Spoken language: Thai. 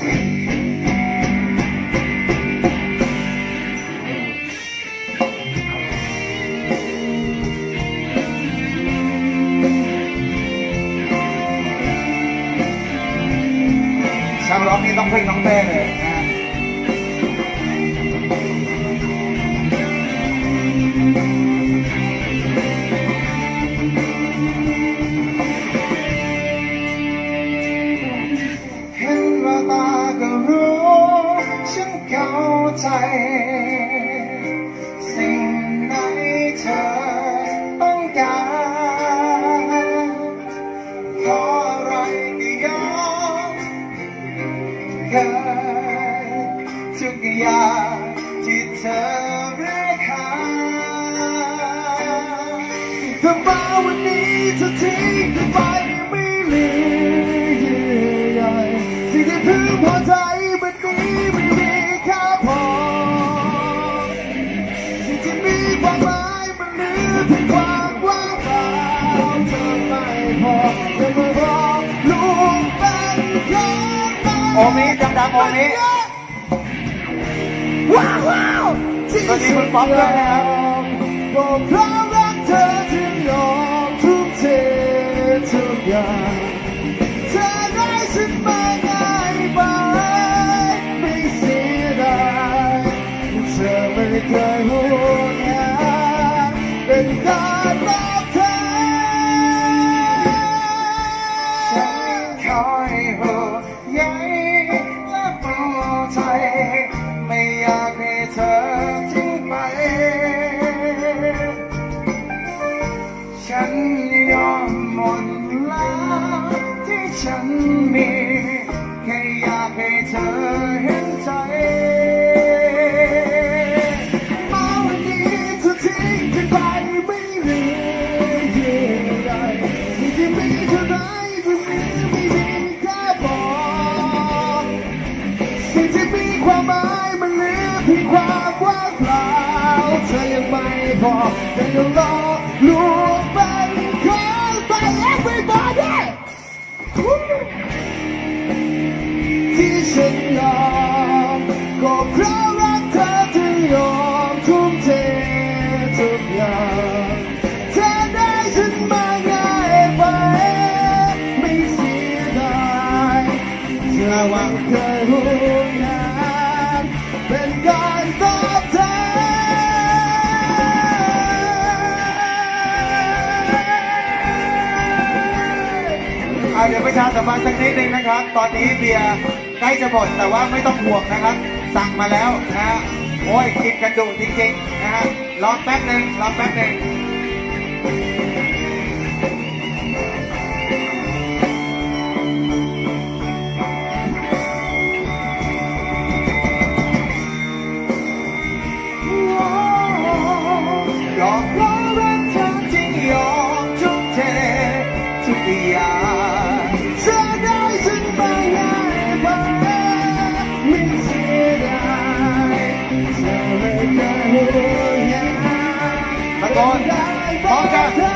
ช่างร้องนี่ต้องเพลงน้องเต้เลยนะ สิ่งไหนเธอต้องการเพราะอะไรก็ยอมเกินทุกอย่างที่เธอเรียกหาถ้ามาวันนี้เธอทิ้งไปไม่เหลือเยื่สิ่งที่พึงพอใจ องเราโอมิดังๆโอมิว้าวว้าวสวัสดีคุณป๊อปด้วยนะครับก็เพราะรักเธอจึงยอมทุ่มเททุกอย่างเธอได้ฉันมาง่ายไปไม่เสียดายเธอไม่เคยห่วงใยเป็นการตอบแทนฉันคอยห่วง ใยและปลอใจไม่อยากให้เธอ ไม่พอแต่ยังรอลวงเป็นขอไป everybody ที่ฉันยอมก็เพราะรักเธอจึงยอมทุ่มเททุกอย่างเธอได้ฉันมาง่ายไปไม่เสียดายเธอว่าเคยห่ เดี๋ยวประชาสัมพันธ์สักนิดนึงนะครับ ตอนนี้เบียร์ใกล้จะหมดแต่ว่าไม่ต้องห่วงนะครับ สั่งมาแล้วนะฮะโอ้ยกินกันดุจริงๆนะฮะรอแป๊บหนึ่งรอแป๊บหนึ่ง bà con con ra